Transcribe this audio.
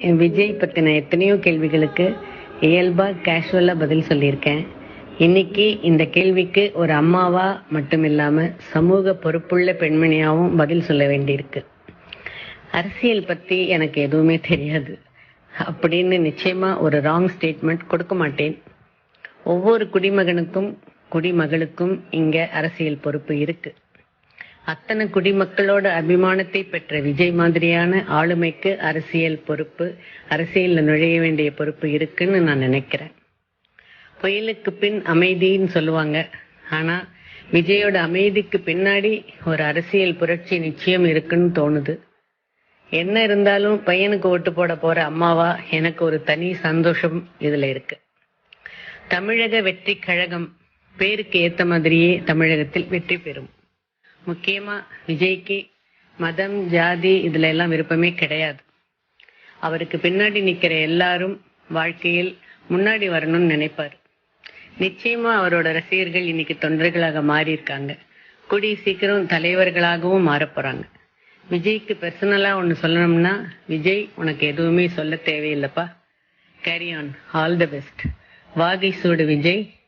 என் விஜய் பற்றின எத்தனையோ கேள்விகளுக்கு இயல்பாக கேஷுவலாக பதில் சொல்லியிருக்கேன். இன்னைக்கு இந்த கேள்விக்கு ஒரு அம்மாவா மட்டும் இல்லாம சமூக பொறுப்புள்ள பெண்மணியாவும் பதில் சொல்ல வேண்டியிருக்கு. அரசியல் பத்தி எனக்கு எதுவுமே தெரியாது. அப்படின்னு நிச்சயமா ஒரு ராங் ஸ்டேட்மெண்ட் கொடுக்க மாட்டேன். ஒவ்வொரு குடிமகனுக்கும் குடிமகளுக்கும் இங்க அரசியல் பொறுப்பு இருக்கு. அத்தனை குடிமக்களோட அபிமானத்தை பெற்ற விஜய் மாதிரியான ஆளுமைக்கு அரசியல் பொறுப்பு அரசியல்ல நுழைய வேண்டிய பொறுப்பு இருக்குன்னு நான் நினைக்கிறேன். புயலுக்கு பின் அமைதின்னு சொல்லுவாங்க. ஆனா விஜயோட அமைதிக்கு பின்னாடி ஒரு அரசியல் புரட்சி நிச்சயம் இருக்குன்னு தோணுது. என்ன இருந்தாலும் பையனுக்கு ஓட்டு போட போற அம்மாவா எனக்கு ஒரு தனி சந்தோஷம் இதுல இருக்கு. தமிழக வெற்றி கழகம் பேருக்கு ஏத்த மாதிரியே தமிழகத்தில் வெற்றி பெறும். முக்கியமா விஜய்க்கு மதம் ஜாதி இதுல எல்லாம் விருப்பமே கிடையாது. அவருக்கு பின்னாடி நிக்கிற எல்லாரும் வாழ்க்கையில் முன்னாடி வரணும்னு நினைப்பாரு. நிச்சயமா அவரோட ரசிகர்கள் இன்னைக்கு தொண்டர்களாக மாறி இருக்காங்க கூடிய சீக்கிரம் தலைவர்களாகவும் மாறப் போறாங்க. விஜய்க்கு பர்சனலா ஒன்னு சொல்லணும்னா விஜய் உனக்கு எதுவுமே சொல்ல தேவையில்லைப்பா. Carry on all the best வாகை சூடு விஜய்.